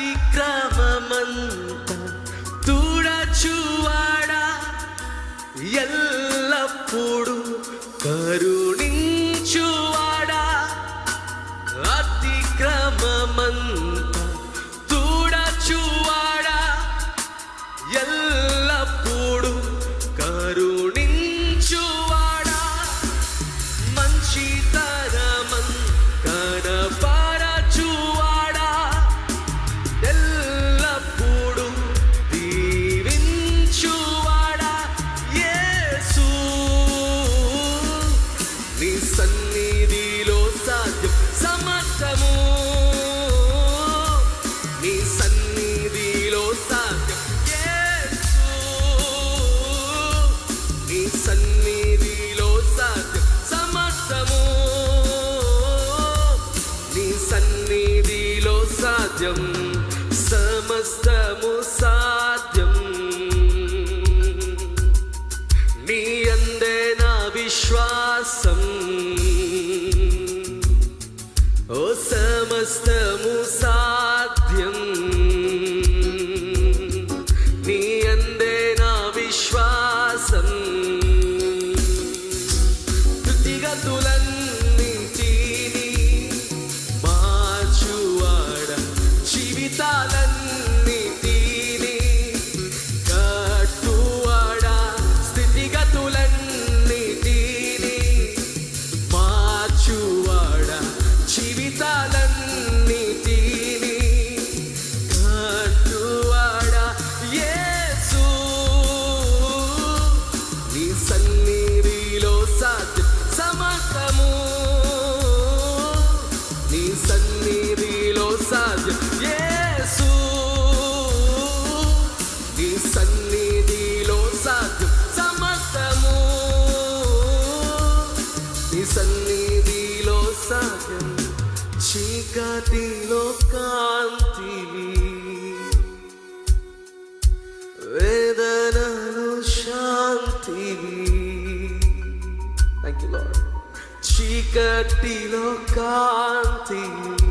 se. నీ సన్నిధిలో సాధ్యం. సమర్థము నీ సన్నిధిలో సాధ్యం. నీ సన్నిధిలో సాధ్యం. సమర్థము నీ సన్నిధిలో సాధ్యం. సమస్తము సాధ్యం. విశ్వాసం ఓ సమస్తము సాధ్యం. నీ అందే నా విశ్వాసం. స్థుతిగతులన్నింటినీ సన్నిధిలో సాధ్యం. యేసు నీ సన్నిధిలో సాధ్యం. సమస్తము నీ సన్నిధిలో సాధ్యం. చీకటిలో కాంతివి వేదనలు శాంతివి థ్యాంక్ యూ లార్డ్ చీకటిలో కాంతివి